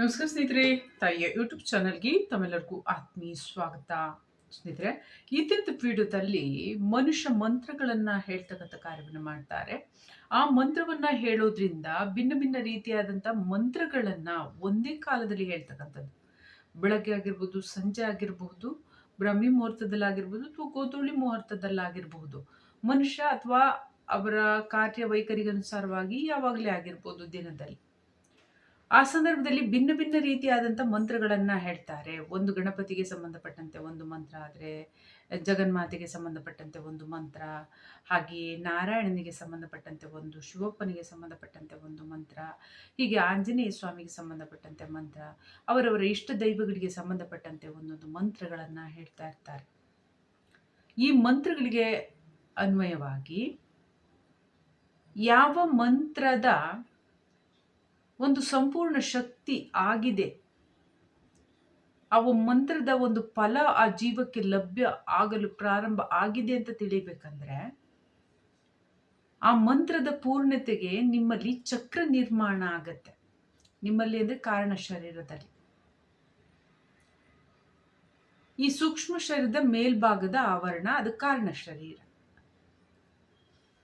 ನಮಸ್ಕಾರ ಸ್ನೇಹಿತರೆ, ತಾಯಿಯ ಯೂಟ್ಯೂಬ್ ಚಾನಲ್ಗೆ ತಮ್ಮೆಲ್ಲರಿಗೂ ಆತ್ಮೀಯ ಸ್ವಾಗತ. ಸ್ನೇಹಿತರೆ ಇದ್ದಿದ್ದ ವಿಡಿಯೋದಲ್ಲಿ ಮನುಷ್ಯ ಮಂತ್ರಗಳನ್ನು ಹೇಳ್ತಕ್ಕಂಥ ಕಾರ್ಯವನ್ನು ಮಾಡ್ತಾರೆ. ಆ ಮಂತ್ರವನ್ನು ಹೇಳೋದ್ರಿಂದ ಭಿನ್ನ ಭಿನ್ನ ರೀತಿಯಾದಂಥ ಮಂತ್ರಗಳನ್ನು ಒಂದೇ ಕಾಲದಲ್ಲಿ ಹೇಳ್ತಕ್ಕಂಥದ್ದು. ಬೆಳಗ್ಗೆ ಆಗಿರ್ಬೋದು, ಸಂಜೆ ಆಗಿರಬಹುದು ಬ್ರಹ್ಮಿ ಮುಹೂರ್ತದಲ್ಲಾಗಿರ್ಬೋದು ಅಥವಾ ಗೋಧೂಳಿ ಮುಹೂರ್ತದಲ್ಲಾಗಿರಬಹುದು ಮನುಷ್ಯ ಅಥವಾ ಅವರ ಕಾರ್ಯವೈಖರಿಗನುಸಾರವಾಗಿ ಯಾವಾಗಲೇ ಆಗಿರ್ಬೋದು ದಿನದಲ್ಲಿ. ಆ ಸಂದರ್ಭದಲ್ಲಿ ಭಿನ್ನ ಭಿನ್ನ ರೀತಿಯಾದಂಥ ಮಂತ್ರಗಳನ್ನು ಹೇಳ್ತಾರೆ. ಒಂದು ಗಣಪತಿಗೆ ಸಂಬಂಧಪಟ್ಟಂತೆ ಒಂದು ಮಂತ್ರ ಆದರೆ, ಜಗನ್ಮಾತೆಗೆ ಸಂಬಂಧಪಟ್ಟಂತೆ ಒಂದು ಮಂತ್ರ, ಹಾಗೆಯೇ ನಾರಾಯಣನಿಗೆ ಸಂಬಂಧಪಟ್ಟಂತೆ ಒಂದು, ಶಿವಪ್ಪನಿಗೆ ಸಂಬಂಧಪಟ್ಟಂತೆ ಒಂದು ಮಂತ್ರ, ಹೀಗೆ ಆಂಜನೇಯ ಸ್ವಾಮಿಗೆ ಸಂಬಂಧಪಟ್ಟಂತೆ ಮಂತ್ರ, ಅವರವರ ಇಷ್ಟ ದೈವಗಳಿಗೆ ಸಂಬಂಧಪಟ್ಟಂತೆ ಒಂದೊಂದು ಮಂತ್ರಗಳನ್ನು ಹೇಳ್ತಾ ಇರ್ತಾರೆ. ಈ ಮಂತ್ರಗಳಿಗೆ ಅನ್ವಯವಾಗಿ ಯಾವ ಮಂತ್ರದ ಒಂದು ಸಂಪೂರ್ಣ ಶಕ್ತಿ ಆಗಿದೆ. ಆ ಮಂತ್ರದ ಒಂದು ಫಲ ಆ ಜೀವಕ್ಕೆ ಲಭ್ಯ ಆಗಲು ಪ್ರಾರಂಭ ಆಗಿದೆ ಅಂತ ತಿಳಿಬೇಕಂದ್ರೆ ಆ ಮಂತ್ರದ ಪೂರ್ಣತೆಗೆ ನಿಮ್ಮಲ್ಲಿ ಚಕ್ರ ನಿರ್ಮಾಣ ಆಗತ್ತೆ. ನಿಮ್ಮಲ್ಲಿ ಅಂದ್ರೆ ಕಾರಣ ಶರೀರದಲ್ಲಿ. ಈ ಸೂಕ್ಷ್ಮ ಶರೀರದ ಮೇಲ್ಭಾಗದ ಆವರಣ ಅದು ಕಾರಣ ಶರೀರ.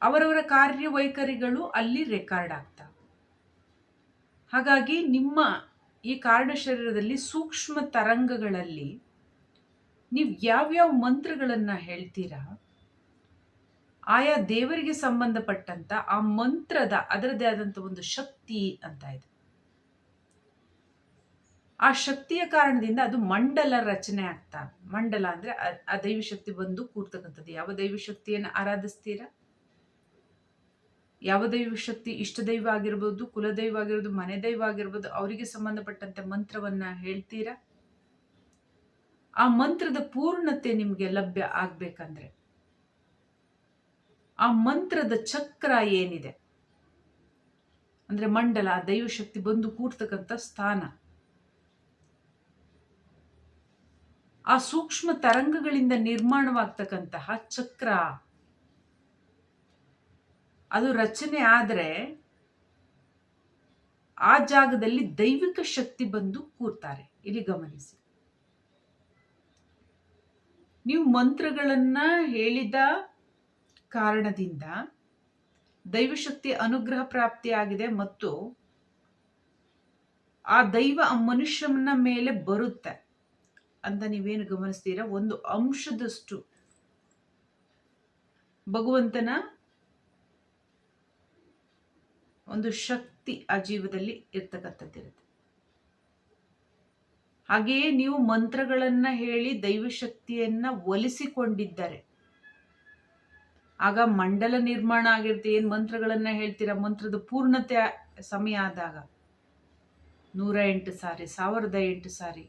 ಅವರವರ ಕಾರ್ಯವೈಖರಿಗಳು ಅಲ್ಲಿ ರೆಕಾರ್ಡ್ ಆಗ್ತವೆ ಹಾಗಾಗಿ ನಿಮ್ಮ ಈ ಕಾರಣ ಶರೀರದಲ್ಲಿ ಸೂಕ್ಷ್ಮ ತರಂಗಗಳಲ್ಲಿ ನೀವು ಯಾವ್ಯಾವ ಮಂತ್ರಗಳನ್ನು ಹೇಳ್ತೀರಾ? ಆಯಾ ದೇವರಿಗೆ ಸಂಬಂಧಪಟ್ಟಂತ ಆ ಮಂತ್ರದ ಅದರದೇ ಆದಂಥ ಒಂದು ಶಕ್ತಿ ಅಂತ ಇದೆ. ಆ ಶಕ್ತಿಯ ಕಾರಣದಿಂದ ಅದು ಮಂಡಲ ರಚನೆ ಆಗ್ತಾ, ಮಂಡಲ ಅಂದ್ರೆ ಆ ದೈವ ಶಕ್ತಿ ಬಂದು ಕೂರ್ತಕ್ಕಂಥದ್ದು. ಯಾವ ದೈವ ಶಕ್ತಿಯನ್ನು ಆರಾಧಿಸ್ತೀರಾ? ಯಾವ ದೈವ ಶಕ್ತಿ ಇಷ್ಟ ದೈವ ಆಗಿರ್ಬೋದು ಕುಲದೈವ ಆಗಿರ್ಬೋದು, ಮನೆ ದೈವ ಆಗಿರ್ಬೋದು, ಅವರಿಗೆ ಸಂಬಂಧಪಟ್ಟಂತೆ ಮಂತ್ರವನ್ನ ಹೇಳ್ತೀರಾ? ಆ ಮಂತ್ರದ ಪೂರ್ಣತೆ ನಿಮಗೆ ಲಭ್ಯ ಆಗ್ಬೇಕಂದ್ರೆ, ಆ ಮಂತ್ರದ ಚಕ್ರ ಏನಿದೆ? ಅಂದ್ರೆ ಮಂಡಲ ದೈವ ಶಕ್ತಿ ಬಂದು ಕೂರ್ತಕ್ಕಂಥ ಸ್ಥಾನ. ಆ ಸೂಕ್ಷ್ಮ ತರಂಗಗಳಿಂದ ನಿರ್ಮಾಣವಾಗ್ತಕ್ಕಂತಹ ಚಕ್ರ. ಅದು ರಚನೆ ಆದರೆ ಆ ಜಾಗದಲ್ಲಿ ದೈವಿಕ ಶಕ್ತಿ ಬಂದು ಕೂರ್ತಾರೆ. ಇಲ್ಲಿ ಗಮನಿಸಿ. ನೀವು ಮಂತ್ರಗಳನ್ನ ಹೇಳಿದ ಕಾರಣದಿಂದ ದೈವಶಕ್ತಿ ಅನುಗ್ರಹ ಪ್ರಾಪ್ತಿಯಾಗಿದೆ ಮತ್ತು ಆ ದೈವ ಮನುಷ್ಯನ ಮೇಲೆ ಬರುತ್ತೆ ಅಂತ ನೀವೇನು ಗಮನಿಸ್ತೀರಾ? ಒಂದು ಅಂಶದಷ್ಟು ಭಗವಂತನ ಒಂದು ಶಕ್ತಿ ಆ ಜೀವದಲ್ಲಿ ಇರ್ತಕ್ಕಂಥದ್ದಿರುತ್ತೆ. ಹಾಗೆಯೇ ನೀವು ಮಂತ್ರಗಳನ್ನು ಹೇಳಿ ದೈವಶಕ್ತಿಯನ್ನು ಒಲಿಸಿಕೊಂಡಿದ್ದಾರೆ, ಆಗ ಮಂಡಲ ನಿರ್ಮಾಣ ಆಗಿರುತ್ತೆ. ಏನು ಮಂತ್ರಗಳನ್ನು ಹೇಳ್ತೀರಾ? ಮಂತ್ರದ ಪೂರ್ಣತೆ ಸಮಯ ಆದಾಗ ನೂರ ಎಂಟು ಸಾರಿ, ಸಾವಿರದ ಎಂಟು ಸಾರಿ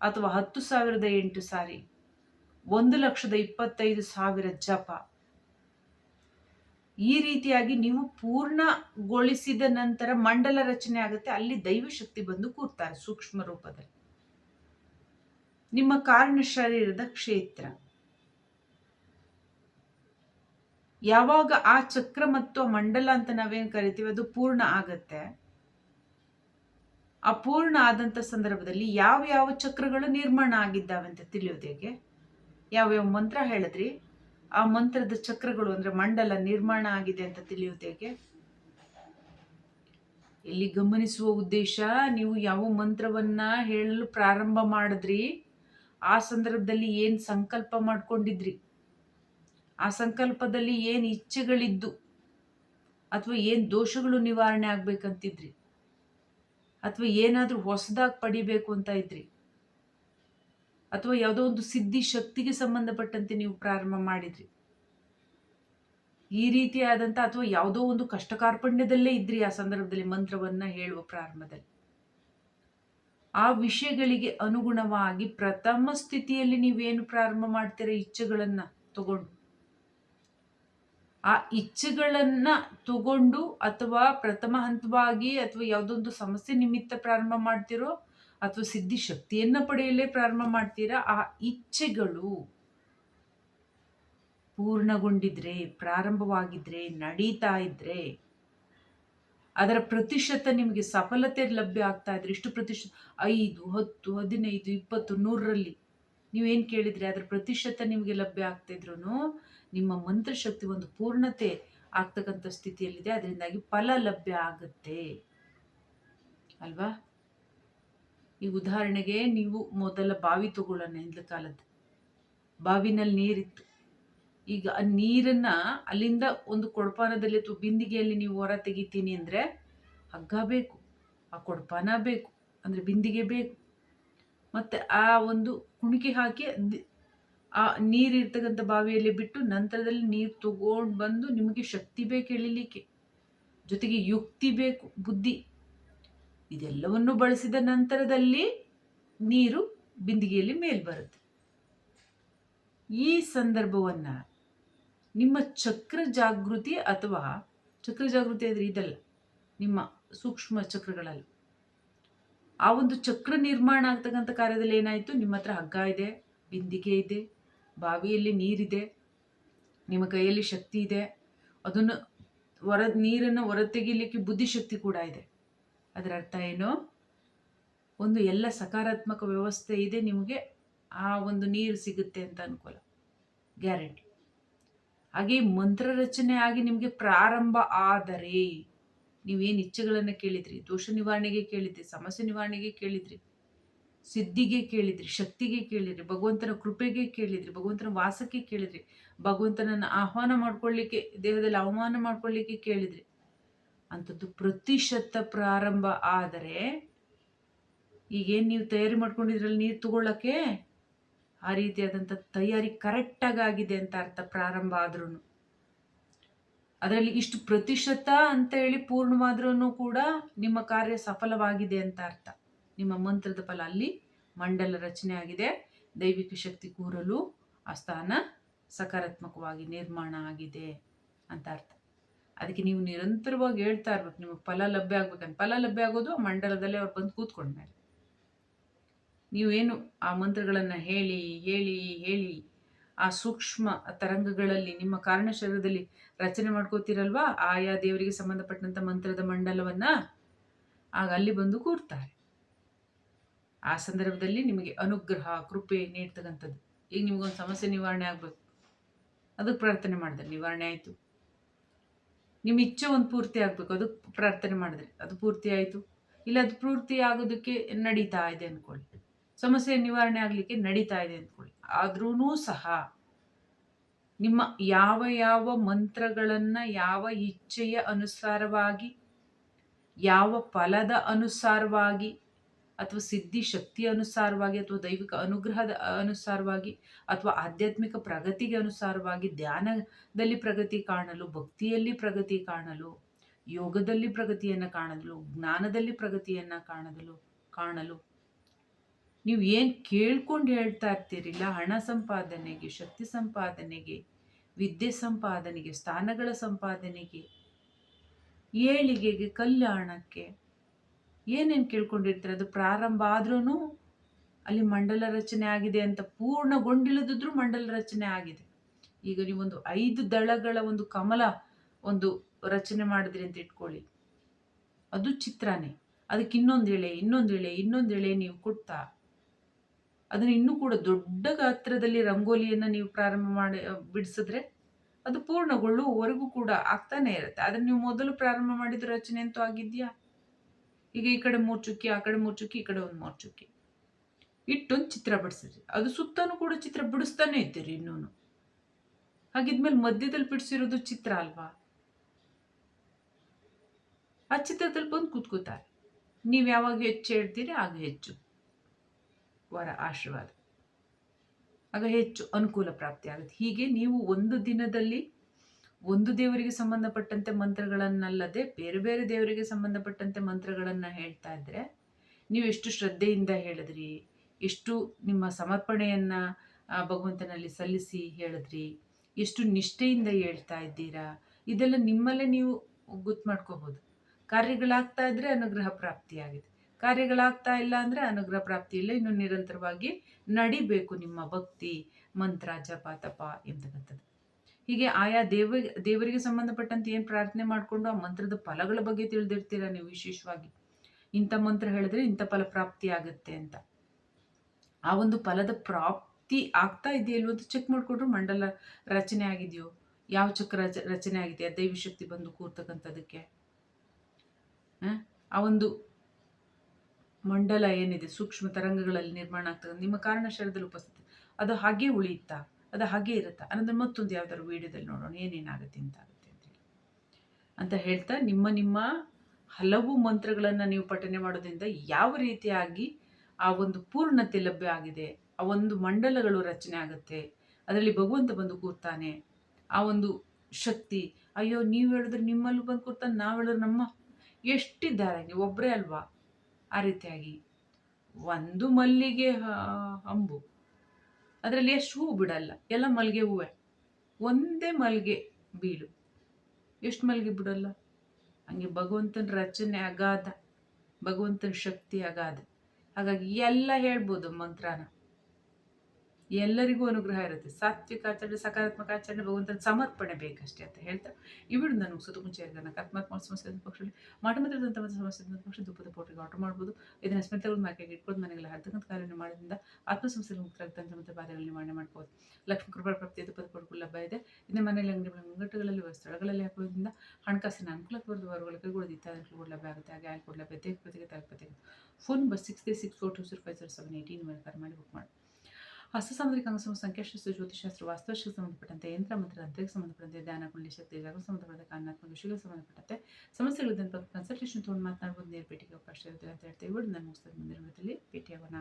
ಅಥವಾ ಹತ್ತು ಸಾವಿರದ ಎಂಟು ಸಾರಿ, ಒಂದು ಲಕ್ಷದ ಇಪ್ಪತ್ತೈದು ಸಾವಿರ ಜಪ ಈ ರೀತಿಯಾಗಿ ನೀವು ಪೂರ್ಣಗೊಳಿಸಿದ ನಂತರ ಮಂಡಲ ರಚನೆ ಆಗುತ್ತೆ. ಅಲ್ಲಿ ದೈವ ಶಕ್ತಿ ಬಂದು ಕೂರ್ತಾರೆ ಸೂಕ್ಷ್ಮ ರೂಪದಲ್ಲಿ. ನಿಮ್ಮ ಕಾರಣ ಶರೀರದ ಕ್ಷೇತ್ರ. ಯಾವಾಗ ಆ ಚಕ್ರ ಮತ್ತು ಮಂಡಲ ಅಂತ ನಾವೇನು ಕರಿತೀವಿ? ಅದು ಪೂರ್ಣ ಆಗತ್ತೆ. ಆ ಪೂರ್ಣ ಆದಂತ ಸಂದರ್ಭದಲ್ಲಿ ಯಾವ ಯಾವ ಚಕ್ರಗಳು ನಿರ್ಮಾಣ ಆಗಿದ್ದಾವೆ ಅಂತ ತಿಳಿಯೋದು ಹೇಗೆ? ಯಾವ್ಯಾವ ಮಂತ್ರ ಹೇಳಿದ್ರಿ? ಆ ಮಂತ್ರದ ಚಕ್ರಗಳು ಅಂದ್ರೆ ಮಂಡಲ ನಿರ್ಮಾಣ ಆಗಿದೆ ಅಂತ ತಿಳಿಯುತ್ತೇಕೆ ಇಲ್ಲಿ ಗಮನಿಸುವ ಉದ್ದೇಶ, ನೀವು ಯಾವ ಮಂತ್ರವನ್ನ ಹೇಳಲು ಪ್ರಾರಂಭ ಮಾಡಿದ್ರಿ, ಆ ಸಂದರ್ಭದಲ್ಲಿ ಏನು ಸಂಕಲ್ಪ ಮಾಡ್ಕೊಂಡಿದ್ರಿ? ಆ ಸಂಕಲ್ಪದಲ್ಲಿ ಏನು ಇಚ್ಛೆಗಳಿದ್ದು? ಅಥವಾ ಏನು ದೋಷಗಳು ನಿವಾರಣೆ ಆಗ್ಬೇಕಂತಿದ್ರಿ? ಅಥವಾ ಏನಾದರೂ ಹೊಸದಾಗಿ ಪಡಿಬೇಕು ಅಂತ ಇದ್ರಿ? ಅಥವಾ ಯಾವುದೋ ಒಂದು ಸಿದ್ಧಿ ಶಕ್ತಿಗೆ ಸಂಬಂಧಪಟ್ಟಂತೆ ನೀವು ಪ್ರಾರಂಭ ಮಾಡಿದ್ರಿ? ಈ ರೀತಿಯಾದಂಥ ಅಥವಾ ಯಾವುದೋ ಒಂದು ಕಷ್ಟ ಕಾರ್ಪಣ್ಯದಲ್ಲೇ ಇದ್ರಿ ಆ ಸಂದರ್ಭದಲ್ಲಿ ಮಂತ್ರವನ್ನ ಹೇಳುವ ಪ್ರಾರಂಭದಲ್ಲಿ? ಆ ವಿಷಯಗಳಿಗೆ ಅನುಗುಣವಾಗಿ ಪ್ರಥಮ ಸ್ಥಿತಿಯಲ್ಲಿ ನೀವೇನು ಪ್ರಾರಂಭ ಮಾಡ್ತೀರ ಇಚ್ಛೆಗಳನ್ನ ತಗೊಂಡು? ಆ ಇಚ್ಛೆಗಳನ್ನ ತಗೊಂಡು ಅಥವಾ ಪ್ರಥಮ ಹಂತವಾಗಿ ಅಥವಾ ಯಾವುದೊಂದು ಸಮಸ್ಯೆ ನಿಮಿತ್ತ ಪ್ರಾರಂಭ ಮಾಡ್ತಿರೋ ಅಥವಾ ಸಿದ್ಧಿ ಶಕ್ತಿಯನ್ನು ಪಡೆಯಲೇ ಪ್ರಾರಂಭ ಮಾಡ್ತೀರಾ? ಆ ಇಚ್ಛೆಗಳು ಪೂರ್ಣಗೊಂಡಿದ್ರೆ, ಪ್ರಾರಂಭವಾಗಿದ್ರೆ, ನಡೀತಾ ಇದ್ರೆ, ಅದರ ಪ್ರತಿಶತ ನಿಮಗೆ ಸಫಲತೆ ಲಭ್ಯ ಆಗ್ತಾ ಇದ್ರೆ, ಇಷ್ಟು ಪ್ರತಿಶತ, ಐದು, ಹತ್ತು, ಹದಿನೈದು, ಇಪ್ಪತ್ತು, ನೂರರಲ್ಲಿ ನೀವೇನು ಕೇಳಿದ್ರೆ? ಅದರ ಪ್ರತಿಶತ ನಿಮಗೆ ಲಭ್ಯ ಆಗ್ತಿದ್ರು ನಿಮ್ಮ ಮಂತ್ರಶಕ್ತಿ ಒಂದು ಪೂರ್ಣತೆ ಆಗ್ತಕ್ಕಂಥ ಸ್ಥಿತಿಯಲ್ಲಿದೆ. ಅದರಿಂದಾಗಿ ಫಲ ಲಭ್ಯ ಆಗುತ್ತೆ. ಅಲ್ವಾ? ಈ ಉದಾಹರಣೆಗೆ ನೀವು ಮೊದಲ ಬಾವಿ ತಗೊಳ್ಳೋಣ ಹಿಂದಿನ ಕಾಲದ್ದು. ಬಾವಿನಲ್ಲಿ ನೀರಿತ್ತು. ಈಗ ಆ ನೀರನ್ನ ಅಲ್ಲಿಂದ ಒಂದು ಕೊಡಪಾನದಲ್ಲಿ ಅಥವಾ ಬಿಂದಿಗೆಯಲ್ಲಿ ನೀವು ಹೊರ ತೆಗಿತೀನಿ ಅಂದರೆ ಹಗ್ಗ ಬೇಕು, ಆ ಕೊಡಪಾನ ಬೇಕು, ಅಂದರೆ ಬಿಂದಿಗೆ ಬೇಕು. ಮತ್ತು ಆ ಒಂದು ಕುಣಿಕೆ ಹಾಕಿ ಆ ನೀರಿರ್ತಕ್ಕಂಥ ಬಾವಿಯಲ್ಲಿ ಬಿಟ್ಟು ನಂತರದಲ್ಲಿ ನೀರು ತಗೊಂಡು ಬಂದು ನಿಮಗೆ ಶಕ್ತಿ ಬೇಕು ಎಳಿಲಿಕ್ಕೆ. ಜೊತೆಗೆ ಯುಕ್ತಿ ಬೇಕು, ಬುದ್ಧಿ. ಇದೆಲ್ಲವನ್ನು ಬಳಸಿದ ನಂತರದಲ್ಲಿ ನೀರು ಬಿಂದಿಗೆಯಲ್ಲಿ ಮೇಲ್ ಬರುತ್ತೆ. ಈ ಸಂದರ್ಭವನ್ನು ನಿಮ್ಮ ಚಕ್ರ ಜಾಗೃತಿ ಅಥವಾ ಚಕ್ರ ಜಾಗೃತಿ ಅಂದರೆ ಇದಲ್ಲ, ನಿಮ್ಮ ಸೂಕ್ಷ್ಮ ಚಕ್ರಗಳಲ್ಲಿ. ಆ ಒಂದು ಚಕ್ರ ನಿರ್ಮಾಣ ಆಗ್ತಕ್ಕಂಥ ಕಾರ್ಯದಲ್ಲಿ ಏನಾಯಿತು? ನಿಮ್ಮ ಹತ್ರ ಹಗ್ಗ ಇದೆ, ಬಿಂದಿಗೆ ಇದೆ, ಬಾವಿಯಲ್ಲಿ ನೀರಿದೆ, ನಿಮ್ಮ ಕೈಯಲ್ಲಿ ಶಕ್ತಿ ಇದೆ. ಅದನ್ನು ಹೊರ, ನೀರನ್ನು ಹೊರತೆಗಿಲಿಕ್ಕೆ ಬುದ್ಧಿಶಕ್ತಿ ಕೂಡ ಇದೆ. ಅದರ ಅರ್ಥ ಏನು? ಒಂದು ಎಲ್ಲ ಸಕಾರಾತ್ಮಕ ವ್ಯವಸ್ಥೆ ಇದೆ ನಿಮಗೆ, ಆ ಒಂದು ನೀರು ಸಿಗುತ್ತೆ ಅಂತ ಅನುಕೂಲ ಗ್ಯಾರಂಟಿ. ಹಾಗೆ ಮಂತ್ರ ರಚನೆ ಆಗಿ ನಿಮಗೆ ಪ್ರಾರಂಭ ಆದರೆ, ನೀವೇನು ಇಚ್ಛೆಗಳನ್ನು ಕೇಳಿದ್ರಿ? ದೋಷ ನಿವಾರಣೆಗೆ ಕೇಳಿದ್ರಿ, ಸಮಸ್ಯೆ ನಿವಾರಣೆಗೆ ಕೇಳಿದ್ರಿ, ಸಿದ್ಧಿಗೆ ಕೇಳಿದ್ರಿ, ಶಕ್ತಿಗೆ ಕೇಳಿದ್ರಿ, ಭಗವಂತನ ಕೃಪೆಗೆ ಕೇಳಿದ್ರಿ, ಭಗವಂತನ ವಾಸಕ್ಕೆ ಕೇಳಿದ್ರಿ, ಭಗವಂತನನ್ನು ಆಹ್ವಾನ ಮಾಡ್ಕೊಳ್ಳಿಕ್ಕೆ ದೇಹದಲ್ಲಿ ಅವಮಾನ ಮಾಡ್ಕೊಳ್ಳಿಕ್ಕೆ ಕೇಳಿದ್ರಿ. ಅಂಥದ್ದು ಪ್ರತಿಶತ ಪ್ರಾರಂಭ ಆದರೆ ಈಗೇನು ನೀವು ತಯಾರಿ ಮಾಡ್ಕೊಂಡಿದ್ರಲ್ಲಿ ನೀರು ತಗೊಳ್ಳೋಕ್ಕೆ ಆ ರೀತಿಯಾದಂಥ ತಯಾರಿ ಕರೆಕ್ಟಾಗಿ ಆಗಿದೆ ಅಂತ ಅರ್ಥ ಪ್ರಾರಂಭ ಆದ್ರೂ ಅದರಲ್ಲಿ ಇಷ್ಟು ಪ್ರತಿಶತ ಅಂತ ಹೇಳಿ ಪೂರ್ಣವಾದ್ರೂ ಕೂಡ ನಿಮ್ಮ ಕಾರ್ಯ ಸಫಲವಾಗಿದೆ ಅಂತ ಅರ್ಥ. ನಿಮ್ಮ ಮಂತ್ರದ ಫಲ ಅಲ್ಲಿ ಮಂಡಲ ರಚನೆ ಆಗಿದೆ. ದೈವಿಕ ಶಕ್ತಿ ಕೂರಲು ಆ ಸ್ಥಾನ ಸಕಾರಾತ್ಮಕವಾಗಿ ನಿರ್ಮಾಣ ಆಗಿದೆ ಅಂತ ಅರ್ಥ. ಅದಕ್ಕೆ ನೀವು ನಿರಂತರವಾಗಿ ಹೇಳ್ತಾ ಇರ್ಬೇಕು. ನಿಮಗೆ ಫಲ ಲಭ್ಯ ಆಗ್ಬೇಕಂತ. ಫಲ ಲಭ್ಯ ಆಗೋದು ಆ ಮಂಡಲದಲ್ಲೇ ಅವ್ರು ಬಂದು ಕೂತ್ಕೊಂಡ್ಮೇಲೆ ನೀವೇನು ಆ ಮಂತ್ರಗಳನ್ನು ಹೇಳಿ ಹೇಳಿ ಹೇಳಿ, ಆ ಸೂಕ್ಷ್ಮ ತರಂಗಗಳಲ್ಲಿ ನಿಮ್ಮ ಕಾರಣ ಶರೀರದಲ್ಲಿ ರಚನೆ ಮಾಡ್ಕೋತೀರಲ್ವಾ? ಆಯಾ ದೇವರಿಗೆ ಸಂಬಂಧಪಟ್ಟಂಥ ಮಂತ್ರದ ಮಂಡಲವನ್ನು ಆಗ ಅಲ್ಲಿ ಬಂದು ಕೂರ್ತಾರೆ. ಆ ಸಂದರ್ಭದಲ್ಲಿ ನಿಮಗೆ ಅನುಗ್ರಹ, ಕೃಪೆ ನೀಡ್ತಕ್ಕಂಥದ್ದು. ಈಗ ನಿಮಗೊಂದು ಸಮಸ್ಯೆ ನಿವಾರಣೆ ಆಗಬೇಕು. ಅದಕ್ಕೆ ಪ್ರಾರ್ಥನೆ ಮಾಡಿದ್ರೆ ನಿವಾರಣೆ ಆಯಿತು. ನಿಮ್ಮ ಇಚ್ಛೆ ಒಂದು ಪೂರ್ತಿ ಆಗಬೇಕು. ಅದು ಪ್ರಾರ್ಥನೆ ಮಾಡಿದ್ರೆ. ಅದು ಪೂರ್ತಿ ಆಯಿತು. ಇಲ್ಲ, ಅದು ಪೂರ್ತಿ ಆಗೋದಕ್ಕೆ ನಡೀತಾ ಇದೆ ಅಂದ್ಕೊಳ್ಳಿ ಸಮಸ್ಯೆ ನಿವಾರಣೆ ಆಗಲಿಕ್ಕೆ ನಡೀತಾ ಇದೆ ಅಂದ್ಕೊಳ್ಳಿ ಆದ್ರೂ ಸಹ ನಿಮ್ಮ ಯಾವ ಯಾವ ಮಂತ್ರಗಳನ್ನು, ಯಾವ ಇಚ್ಛೆಯ ಅನುಸಾರವಾಗಿ, ಯಾವ ಫಲದ ಅನುಸಾರವಾಗಿ ಅಥವಾ ಸಿದ್ಧಿ ಶಕ್ತಿ ಅನುಸಾರವಾಗಿ ಅಥವಾ ದೈವಿಕ ಅನುಗ್ರಹದ ಅನುಸಾರವಾಗಿ ಅಥವಾ ಆಧ್ಯಾತ್ಮಿಕ ಪ್ರಗತಿಗೆ ಅನುಸಾರವಾಗಿ ಧ್ಯಾನದಲ್ಲಿ ಪ್ರಗತಿ ಕಾಣಲು, ಭಕ್ತಿಯಲ್ಲಿ ಪ್ರಗತಿ ಕಾಣಲು, ಯೋಗದಲ್ಲಿ ಪ್ರಗತಿಯನ್ನು ಕಾಣಲು, ಜ್ಞಾನದಲ್ಲಿ ಪ್ರಗತಿಯನ್ನು ಕಾಣಲು ಕಾಣಲು. ನೀವು ಏನು ಕೇಳ್ಕೊಂಡು ಹೇಳ್ತಾ ಇರ್ತೀರಿಲ್ಲ? ಹಣ ಸಂಪಾದನೆಗೆ, ಶಕ್ತಿ ಸಂಪಾದನೆಗೆ, ವಿದ್ಯೆ ಸಂಪಾದನೆಗೆ, ಸ್ಥಾನಗಳ ಸಂಪಾದನೆಗೆ, ಏಳಿಗೆಗೆ, ಕಲ್ಯಾಣಕ್ಕೆ. ಏನೇನು ಕೇಳ್ಕೊಂಡಿರ್ತಾರೆ? ಅದು ಪ್ರಾರಂಭ ಆದ್ರೂ ಅಲ್ಲಿ ಮಂಡಲ ರಚನೆ ಆಗಿದೆ ಅಂತ ಪೂರ್ಣಗೊಂಡಿಲ್ಲದಿದ್ರೂ ಮಂಡಲ ರಚನೆ ಆಗಿದೆ. ಈಗ ನೀವೊಂದು ಐದು ದಳಗಳ ಒಂದು ಕಮಲ ಒಂದು ರಚನೆ ಮಾಡಿದ್ರಿ ಅಂತ ಇಟ್ಕೊಳ್ಳಿ. ಅದು ಚಿತ್ರನೇ. ಅದಕ್ಕೆ ಇನ್ನೊಂದು ಎಳೆ ಇನ್ನೊಂದು ಎಳೆ ಇನ್ನೊಂದು ಎಳೆ ನೀವು ಕೊಡ್ತಾ. ಅದನ್ನು ಇನ್ನೂ ಕೂಡ ದೊಡ್ಡ ಗಾತ್ರದಲ್ಲಿ ರಂಗೋಲಿಯನ್ನು ನೀವು ಪ್ರಾರಂಭ ಮಾಡಿ ಬಿಡಿಸಿದ್ರೆ ಅದು ಪೂರ್ಣಗೊಳ್ಳುವವರೆಗೂ ಕೂಡ ಆಗ್ತಾನೆ ಇರುತ್ತೆ. ಅದನ್ನು ನೀವು ಮೊದಲು ಪ್ರಾರಂಭ ಮಾಡಿದ ರಚನೆ ಅಂತೂ ಆಗಿದೆಯಾ? ಈಗ ಈ ಕಡೆ ಮೂರು ಚುಕ್ಕಿ ಆ ಕಡೆ ಮೂರು ಚುಕ್ಕಿ ಈ ಕಡೆ ಒಂದು ಮೂರು ಚುಕ್ಕಿ ಇಟ್ಟೊಂದು ಚಿತ್ರ ಬಿಡಿಸಿದ್ರಿ ಅದು ಸುತ್ತನೂ ಕೂಡ ಚಿತ್ರ ಬಿಡಿಸ್ತಾನೆ ಇದ್ದೀರಿ ಇನ್ನೂ ಹಾಗಿದ್ಮೇಲೆ ಮಧ್ಯದಲ್ಲಿ ಬಿಡಿಸಿರೋದು ಚಿತ್ರ ಅಲ್ವಾ? ಆ ಚಿತ್ರದಲ್ಲಿ ಬಂದು ಕೂತ್ಕೋತಾರೆ. ನೀವು ಯಾವಾಗ ಹೆಚ್ಚು ಹೇಳ್ತೀರಿ, ಆಗ ಹೆಚ್ಚು. ವರ ಆಶೀರ್ವಾದ. ಆಗ ಹೆಚ್ಚು ಅನುಕೂಲ ಪ್ರಾಪ್ತಿ ಆಗುತ್ತೆ. ಹೀಗೆ ನೀವು ಒಂದು ದಿನದಲ್ಲಿ ಒಂದು ದೇವರಿಗೆ ಸಂಬಂಧಪಟ್ಟಂತೆ ಮಂತ್ರಗಳನ್ನಲ್ಲದೆ ಬೇರೆ ಬೇರೆ ದೇವರಿಗೆ ಸಂಬಂಧಪಟ್ಟಂತೆ ಮಂತ್ರಗಳನ್ನು ಹೇಳ್ತಾ ಇದ್ದರೆ ನೀವು ಎಷ್ಟು ಶ್ರದ್ಧೆಯಿಂದ ಹೇಳಿದ್ರಿ, ಎಷ್ಟು ನಿಮ್ಮ ಸಮರ್ಪಣೆಯನ್ನು ಭಗವಂತನಲ್ಲಿ ಸಲ್ಲಿಸಿ ಹೇಳಿದ್ರಿ, ಎಷ್ಟು ನಿಷ್ಠೆಯಿಂದ ಹೇಳ್ತಾ ಇದ್ದೀರಾ, ಇದೆಲ್ಲ ನಿಮ್ಮಲ್ಲೇ ನೀವು ಗೊತ್ತು ಮಾಡ್ಕೋಬೋದು. ಕಾರ್ಯಗಳಾಗ್ತಾ ಇದ್ದರೆ ಅನುಗ್ರಹ ಪ್ರಾಪ್ತಿಯಾಗಿದೆ. ಕಾರ್ಯಗಳಾಗ್ತಾ ಇಲ್ಲ ಅಂದರೆ ಅನುಗ್ರಹ ಪ್ರಾಪ್ತಿ ಇಲ್ಲ. ಇನ್ನು ನಿರಂತರವಾಗಿ ನಡಿಬೇಕು ನಿಮ್ಮ ಭಕ್ತಿ ಮಂತ್ರ ಜಪ ತಪ ಎಂತಕ್ಕಂಥದ್ದು ಹೀಗೆ ಆಯಾ ದೇವ, ದೇವರಿಗೆ ಸಂಬಂಧಪಟ್ಟಂತೆ ಏನು ಪ್ರಾರ್ಥನೆ ಮಾಡಿಕೊಂಡು ಆ ಮಂತ್ರದ ಫಲಗಳ ಬಗ್ಗೆ ತಿಳಿದಿರ್ತೀರ ನೀವು ವಿಶೇಷವಾಗಿ? ಇಂಥ ಮಂತ್ರ ಹೇಳಿದ್ರೆ ಇಂಥ ಫಲ ಪ್ರಾಪ್ತಿ ಆಗುತ್ತೆ ಅಂತ. ಆ ಒಂದು ಫಲದ ಪ್ರಾಪ್ತಿ ಆಗ್ತಾ ಇದೆಯಲ್ವ ಅಂತ ಚೆಕ್ ಮಾಡಿಕೊಂಡ್ರು ಮಂಡಲ ರಚನೆ ಆಗಿದೆಯೋ? ಯಾವ ಚಕ್ರ ರಚನೆ ಆಗಿದೆಯಾ ದೈವಿ ಶಕ್ತಿ ಬಂದು ಕೂರ್ತಕ್ಕಂಥದಕ್ಕೆ? ಆ ಒಂದು ಮಂಡಲ ಏನಿದೆ, ಸೂಕ್ಷ್ಮ ತರಂಗಗಳಲ್ಲಿ ನಿರ್ಮಾಣ ಆಗ್ತದೆ ನಿಮ್ಮ ಕಾರಣ ಶರೀರದಲ್ಲಿ ಉಪಸ್ಥಿತಿ. ಅದು ಹಾಗೆ ಉಳಿಯುತ್ತಾ? ಅದು ಹಾಗೆ ಇರುತ್ತೆ? ಅನ್ನೋದನ್ನ ಮತ್ತೊಂದು ಯಾವ್ದಾದ್ರು ವೀಡಿಯೋದಲ್ಲಿ ನೋಡೋಣ. ಏನೇನಾಗುತ್ತೆ ಅಂತಾಗುತ್ತೆ ಅಂತೇಳಿ ಅಂತ ಹೇಳ್ತಾ ನಿಮ್ಮ ನಿಮ್ಮ ಹಲವು ಮಂತ್ರಗಳನ್ನು ನೀವು ಪಠನೆ ಮಾಡೋದ್ರಿಂದ ಯಾವ ರೀತಿಯಾಗಿ ಆ ಒಂದು ಪೂರ್ಣತೆ ಲಭ್ಯ ಆಗಿದೆ, ಆ ಒಂದು ಮಂಡಲಗಳು ರಚನೆ ಆಗುತ್ತೆ, ಅದರಲ್ಲಿ ಭಗವಂತ ಬಂದು ಕೂರ್ತಾನೆ, ಆ ಒಂದು ಶಕ್ತಿ, ಅಯ್ಯೋ, ನೀವು ಹೇಳಿದ್ರೆ ನಿಮ್ಮಲ್ಲೂ ಬಂದು ಕೂರ್ತಾನೆ, ನಾವು ಹೇಳಿದ್ರೆ ನಮ್ಮ. ಎಷ್ಟಿದ್ದಾರೆ ನೀವು? ಒಬ್ಬರೇ ಅಲ್ವಾ? ಆ ರೀತಿಯಾಗಿ. ಒಂದು ಮಲ್ಲಿಗೆ ಅಂಬು ಅದರಲ್ಲಿ ಎಷ್ಟು ಹೂ ಬಿಡಲ್ಲ, ಎಲ್ಲ ಮಲ್ಲಿಗೆ ಹೂವೆ. ಒಂದೇ ಮಲ್ಲಿಗೆ ಬೀಳು. ಎಷ್ಟು ಮಲ್ಲಿಗೆ ಬಿಡಲ್ಲ? ಹಂಗೆ ಭಗವಂತನ ರಚನೆ ಅಗಾಧ, ಭಗವಂತನ ಶಕ್ತಿ ಅಗಾಧ. ಹಾಗಾಗಿ ಎಲ್ಲ ಹೇಳ್ಬೋದು ಮಂತ್ರನ. ಎಲ್ಲರಿಗೂ ಅನುಗ್ರಹ ಇರುತ್ತೆ. ಸಾತ್ವಿಕ ಆಚರಣೆ, ಸಕಾರಾತ್ಮಕ ಆಚರಣೆ, ಭಗವಂತನ ಸಮರ್ಪಣೆ ಬೇಕಷ್ಟೇ ಅಂತ ಹೇಳ್ತಾ ಇವಿಡು ನಾನು ಸುತ್ತ ಮುಂಚೆ ನಕಾರಾತ್ಮಕ ಸಮಸ್ಯೆ ಪಕ್ಷದಲ್ಲಿ ಮಾಟ ಮಾತ್ರದಂಥ ಸಮಸ್ಯೆ ಪಕ್ಷ ದುಪ್ಪದ ಪೋಟಿಗೆ ಆರ್ಡರ್ ಮಾಡ್ಬೋದು. ಇದನ್ನು ಸ್ಮಿತಗಳು ಮಾರ್ಕೆಗೆ ಇಟ್ಕೊಂಡು ಮನೆಗೆಲ್ಲ ಹರ್ತಕ್ಕಂಥ ಕಾರ್ಯ ಮಾಡೋದ್ರಿಂದ ಆತ್ಮ ಸಮಸ್ಯೆ ಮುಕ್ತರಾಗ್ತಂಥ ಬಾಧೆಗಳನ್ನ ನಿವಾರಣೆ ಮಾಡ್ಬೋದು. ಲಕ್ಷ್ಮೀ ಕೃಪಾ ಪ್ರಾಪ್ತಿ ದುಪ್ಪದ ಪೋಟಗಳು ಲಭ್ಯ ಇದೆ. ಇದನ್ನ ಮನೆಯಲ್ಲಿ ಅಂಗಡಿ ಮುಂಗಟ್ಟುಗಳಲ್ಲಿ ಸ್ಥಳಗಳಲ್ಲಿ ಹಾಕೋದ್ರಿಂದ ಹಣಕಾಸಿನ ಅನುಕೂಲ ಬರೆದು ಅವರುಗಳ ಕೈಗೊಳ್ಳೋದು ಕೂಡ ಲಭ್ಯ ಆಗುತ್ತೆ. ಹಾಗೆ ಆಯ್ಕೆ ಲಭ್ಯ ದೇಹ ಪ್ರತಿಗೆ ತಲುಪತ್ತೆ phone number six three six four two zero five zero seven eighteen ಮೇಲೆ ಕರೆ ಮಾಡಿ ಬುಕ್ ಮಾಡಿ. ಹಸ್ತ ಸಾಮುದ್ರಿಕ ಅಂಗಸಮ ಸಂಖ್ಯಾಶಾಸ್ತ್ರ ಜ್ಯೋತಿಷಾಸ್ತ್ರ ವಾಸ್ತುಶಕ್ಕೆ ಸಂಬಂಧಪಟ್ಟಂತೆ ಯಂತ್ರ ಮಂತ್ರ ಅಂತರಿಗೆ ಸಂಬಂಧಪಟ್ಟಂತೆ ಧ್ಯಾನ, ಕುಂಡಲಿ ಶಕ್ತಿ ಜಾಗ ಸಂಬಂಧಪಟ್ಟ ಕಾರಣಾತ್ಮಕ ವಿಷಯಗಳಿಗೆ ಸಂಬಂಧಪಟ್ಟಂತೆ ಸಮಸ್ಯೆಗಳಿದ್ದಂಥ ಕನ್ಸಲ್ಟೇಷನ್ ತೊಗೊಂಡು ಮಾತನಾಡ್ಬೋದು, ನೇರ ಭೇಟಿಗೆ ಅವಕಾಶ ಇರುತ್ತೆ ಅಂತ ಹೇಳ್ತೇವೆ ನಾನು ಮುಗಿಸ್ತದೆ ಮುಂದಿನ ಭೇಟಿಯಾಗೋಣ.